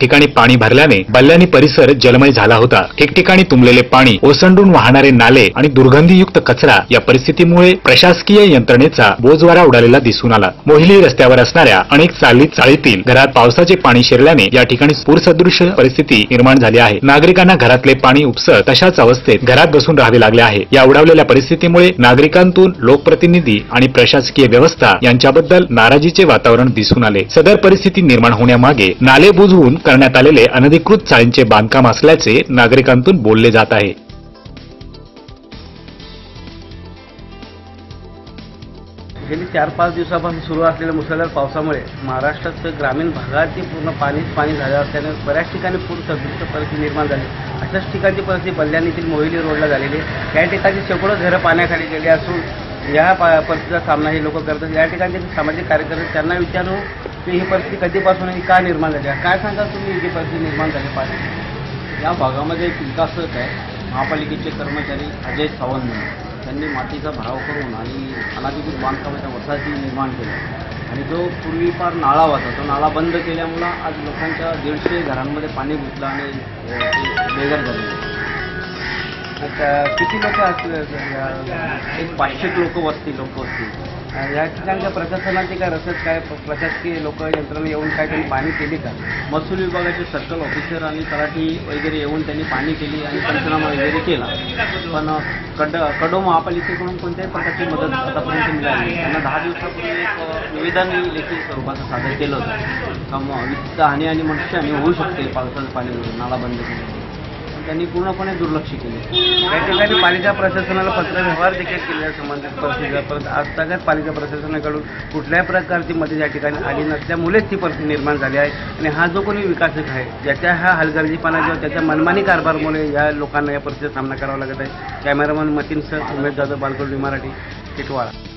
ठिकाणी पाणी भरल्याने बल्ल्यानी परिसर जलमय झाला होता. ठिकठिकाणी तुंबलेले पाणी ओसंडून वाहणारे नाले आणि दुर्गंधीयुक्त कचरा या परिस्थितीमुळे प्रशासकीय यंत्रणेचा बोजवारा उडालेला दिसून आला. मोहिली रस्त्यावर असणाऱ्या अनेक चाली चाळीतील घरात पावसाचे पाणी शिरल्याने या ठिकाणी पूरसदृश परिस्थिती निर्माण झाली आहे. नागरिकांना घरातले पाणी उपसत तशाच अवस्थेत घरात बसून राहावे लागले आहे. या उडावलेल्या परिस्थितीमुळे नागरिकांतून लोकप्रतिनिधी आणि प्रशासकीय व्यवस्था यांच्याबद्दल नाराजीचे वातावरण दिसून आले. सदर परिस्थिती निर्माण होण्यामागे नाले बुजवून करण्यात आलेले अनधिकृत चाळींचे बांधकाम असल्याचे नागरिकांतून बोलले जात आहे. गेली चार पाच दिवसापासून सुरू असलेल्या मुसळधार पावसामुळे महाराष्ट्रात ग्रामीण भागातील पूर्ण पाणीच पाणी झालं असल्याने बऱ्याच ठिकाणी पूर सदृश्य परिस्थिती निर्माण झाली. अशाच ठिकाणची परिस्थिती बल्ल्याण येथील मोहिली रोडला झालेली या ठिकाणी शेकडो घरं पाण्याखाली गेली असून या परिस्थितीचा सामना हे लोक करतात. या ठिकाणचे सामाजिक कार्यकर्ते त्यांना विचारू ते ही परिस्थिती कधीपासून आणि का निर्माण झाली आहे? काय सांगाल तुम्ही ही परिस्थिती निर्माण झाली पाणी या भागामध्ये एक विकासक आहे महापालिकेचे कर्मचारी अजय सावंत म्हणून. त्यांनी मातीचा भराव करून आणि अनाधिकृत बांधकामाच्या वसाहती निर्माण केल्या. आणि जो पूर्वी फार नाळा होता तो नाळा बंद केल्यामुळं आज लोकांच्या दीडशे घरांमध्ये पाणी घुसलं आणि अ, ते बेघर झाले. किती लोक एक पाचशे लोक वस्ती लोक वस्ती. या ठिकाणच्या प्रशासनाचे काय रसद काय प्रशासकीय लोक यंत्रणा येऊन काय त्यांनी पाणी केली का? महसूल विभागाचे सर्कल ऑफिसर आणि तलाठी वगैरे येऊन त्यांनी पाणी केली आणि पंचनामा वगैरे केला. पण कड कडो महापालिकेकडून कोणत्याही प्रकारची मदत आतापर्यंत मिळाली. त्यांना दहा दिवसापूर्वी एक निवेदन लेखी स्वरूपाचं सादर केलं होतं. का वित्त हानी आणि मनुष्यहानी होऊ शकते पावसाचं पाणी नाला बंद पण त्यांनी पूर्णपणे दुर्लक्ष केले. या ठिकाणी पालिका प्रशासनाला पत्रव्यवहार देखील केलेल्या संबंधित परिस्थितीला परंतु आजतागत पालिका प्रशासनाकडून कुठल्याही प्रकारची मदत या ठिकाणी आली नसल्यामुळेच ती परिस्थिती निर्माण झाली आहे. आणि हा जो कोणी विकासक आहे ज्याच्या ह्या हलगर्जीपणा किंवा त्याच्या मनमानी कारभारमुळे या लोकांना या परिस्थितीचा सामना करावा लागत आहे. कॅमेरामन मतीन सर उमेश जाधव बालकुर्डी मराठी टिटवाळा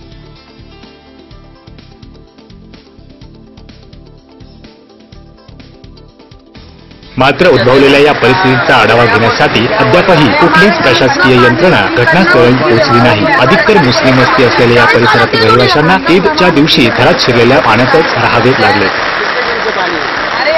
मात्र उद्भवलेल्या या परिस्थितीचा आढावा घेण्यासाठी अद्यापही कुठलीच प्रशासकीय यंत्रणा घटनास्थळी पोहोचली नाही. अधिकतर मुस्लिम वस्ती असलेल्या या परिसरातील रहिवाशांना ईदच्या दिवशी घरात शिरलेल्या पाण्यातच राहावे लागले. अरे